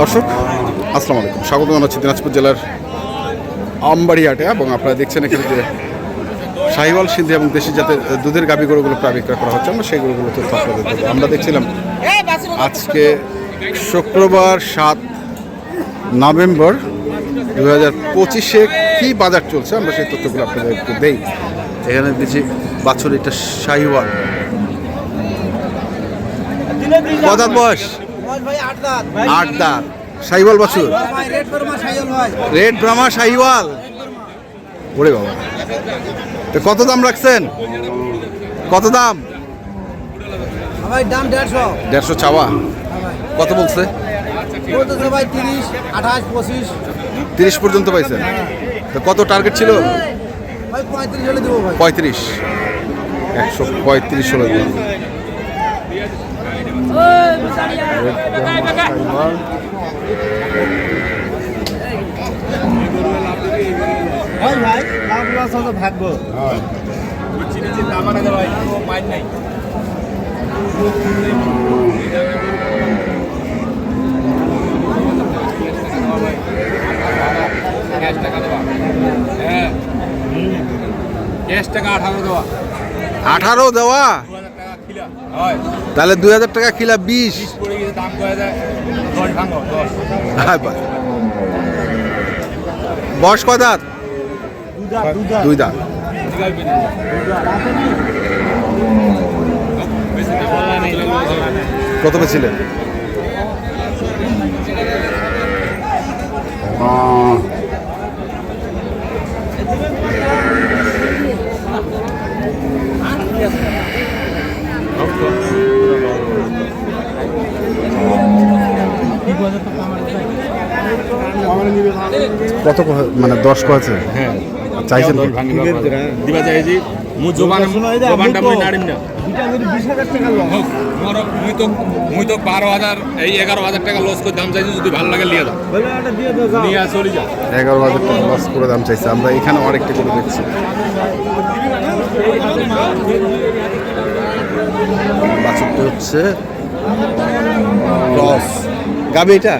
দর্শক, আসসালামু আলাইকুম। স্বাগত জানাচ্ছি দিনাজপুর জেলার আমবাড়িহাটে এবং আপনারা দেখছেন এখানে যে শাহিওয়াল সিন্ধি এবং দেশি জাতের দুধের গাভী গরুগুলো প্রায় বিক্রয় করা হচ্ছে। আমরা সেই তথ্য আপনাদের আমরা দেখছিলাম আজকে শুক্রবার সাত নভেম্বর দু হাজার পঁচিশে কী বাজার চলছে? আমরা সেই তথ্যগুলো আপনাদেরকে দেই। এখানে দিচ্ছি বাছুর, এটা শাহিওয়াল। বয়স? আট দাঁত। শাহিওয়াল বাছুর? রেড ব্রাহ্মা শাহিওয়াল ওরে বাবা। তো কত দাম রাখছেন? কত দাম? দেড়শো। দেড়শো চাওয়া। কত বলছে? তিরিশ আঠাশ পঁচিশ। তিরিশ পর্যন্ত পাইছেন। তো কত টার্গেট ছিল? পঁয়ত্রিশ একশো পঁয়ত্রিশ হলো। ভাই ভাই লাভ লস হলো ভাগ্য ক্যাশ টাকা দেওয়া হ্যাঁ। ক্যাশ টাকা আঠারো দেওয়া আঠারো দেওয়া দু হাজার টাকা খিলা হয় তাহলে দুই হাজার টাকা কিলা বিশ। বস কদার। বয়স কয় দাঁত? দুই দাঁত। কত পেয়েছিলেন কত ক- মানে দশ কয়েছে হ্যাঁ। চাইছেন দিবা চাইছি। মু জোবান জোবানটা মই নাড়িম না। মুই তো মুই তো বারো হাজার এই এগারো হাজার টাকা লস করে দাম চাইছি যদি ভালো লাগে দাও। নিয়ে চলে যা। এগারো হাজার টাকা লস করে দাম চাইছে। আমরা এখানে আরেকটা করে দেখছি। বাছুরটি হচ্ছে লস গাবি এটা?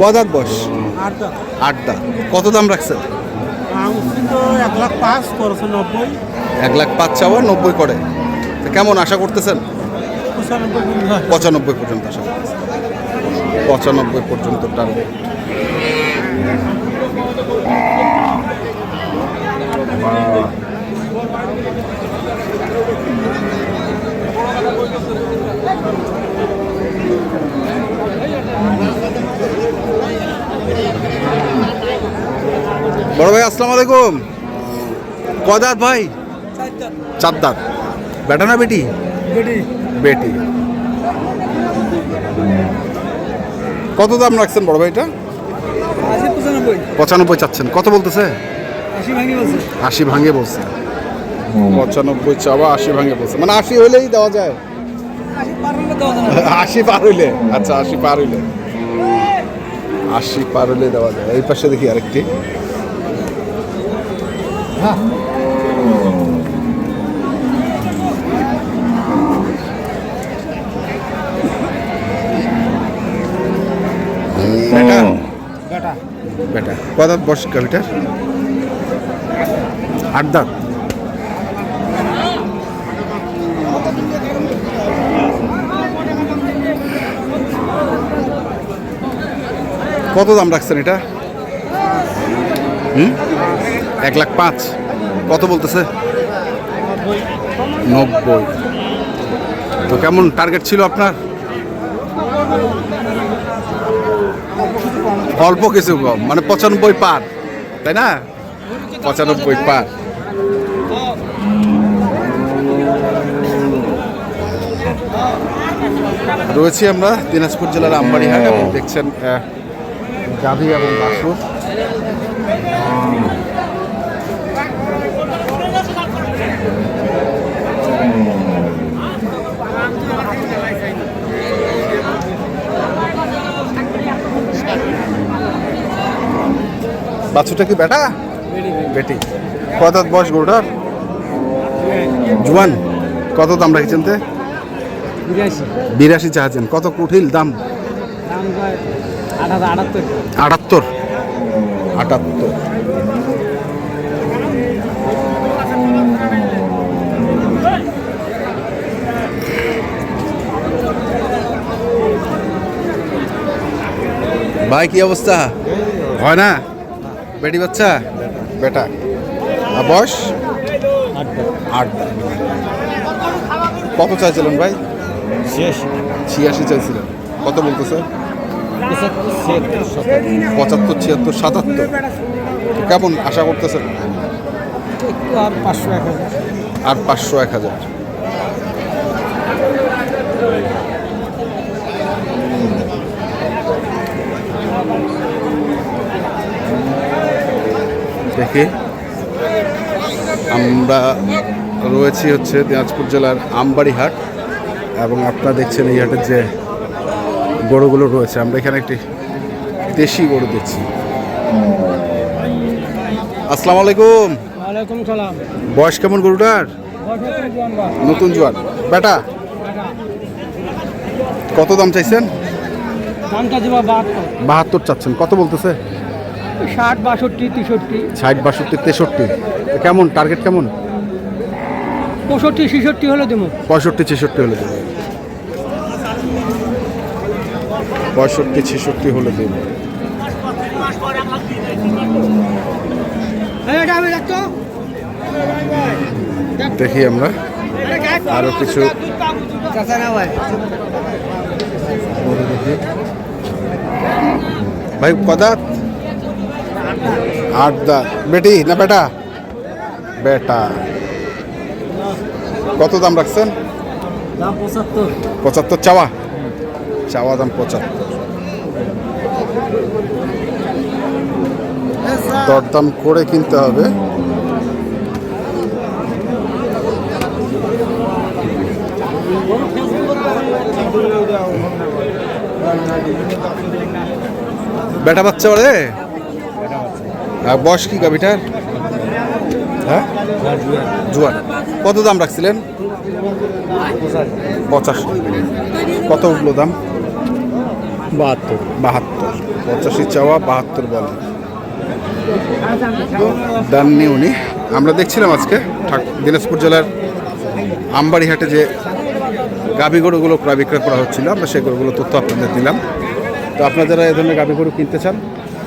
কদাত বস। আট দাঁত আট দাঁত কত দাম রাখছেন এক লাখ পাঁচ করছে নব্বই। এক লাখ পাঁচ চাওয়া নব্বই করে। তো কেমন আশা করতেছেন? পঁচানব্বই পর্যন্ত পঁচানব্বই পর্যন্ত আশা পঁচানব্বই পর্যন্ত টার্গেট বড় ভাই আসসালামু আলাইকুম। কদাত ভাই? চার দাঁত বেটা না বেটি? বেটি। কত দাম রাখছেন বড় ভাই এটা? পঁচানব্বই। চাচ্ছেন। কত বলতেছে? আশি ভাঙি বলছে। পঁচানব্বই চাওয়া আশি ভাঙে বলছে। মানে আশি হইলেই দেওয়া যায়। আশি পার হইলে। আচ্ছা আশি পার হইলে। আশি পার হইলে দেওয়া যায়। এই পাশে দেখি আরেকটি। বেটা। কদাত বস গাভিটার আট দাঁত। কত দাম রাখছেন এটা? হুম? এক লাখ পাঁচ। কত বলতেছে? নব্বই। তো কেমন টার্গেট ছিল আপনার? অল্প কিছু কম মানে পঁচানব্বই পার তাই না? পঁচানব্বই পার। রয়েছি আমরা দিনাজপুর জেলার আমবাড়িহাট এবং দেখছেন গাভী এবং বাসুর বাচ্চাটা কি বেটা? বেটি। কত বয়স গরুটার? জুয়ান। কত দাম রাখছেন তে? বিরাশি। চাচ্ছেন কত কুঠিল দাম? আটাত্তর। আটাত্তর। ভাই কি অবস্থা? হয় না? বেটি বাচ্চা? বেটা। আর বয়স? আট। কত চাইছিলেন ভাই? ছিয়াশি। চাইছিলেন। কত বলতেছে? পঁচাত্তর ছিয়াত্তর পঁচাত্তর ছিয়াত্তর সাতাত্তর। কেমন আশা করতেছেন? আর পাঁচশো এক হাজার। আর পাঁচশো এক হাজার। দেখি আমরা রয়েছি হচ্ছে দিনাজপুর জেলার আমবাড়ি হাট এবং আপনারা দেখছেন এই হাটের যে গরুগুলো রয়েছে। আমরা এখানে একটি দেশি গরু দেখছি। আসসালামু আলাইকুম। ওয়ালাইকুম সালাম। বয়স কেমন গরুটার? নতুন জোয়ার বেটা? কত দাম চাইছেন? বাহাত্তর চাচ্ছেন। কত বলতেছে? ষাট বাষট্টি তেষট্টি। ষাট বাষট্টি তেষট্টি। কেমন? টার্গেট কেমন? পঁয়ষট্টি ছেষট্টি হলে দেবো। পঁয়ষট্টি ছেষট্টি হলে দেবে। পঁয়ষট্টি ছেষট্টি হলে দেবে। দেখি আমরা। আরও কিছু। ভাই কদাত আট দাঁত বেটি না বেটা? বেটা। কত দাম রাখছেন? পঁচাত্তর। চাওয়া? চাওয়া দাম পঁচাত্তর। দরদাম করে কিনতে হবে। বেটা বাচ্চা আর বয়স কি গাবিটার হ্যাঁ? জুয়ার কত দাম রাখছিলেন? পঁচাশি। কত উঠল দাম? বাহাত্তর। বাহাত্তর। পঁচাশি চাওয়া বাহাত্তর বলে। দেননি উনি। আমরা দেখছিলাম আজকে দিনাজপুর জেলার আমবাড়িহাটে যে গাভী গরুগুলো ক্রয় বিক্রয় করা হচ্ছিল আমরা সেই গরুগুলো তথ্য আপনাদের দিলাম। তো আপনারা যারা এ ধরনের গাভী গরু কিনতে চান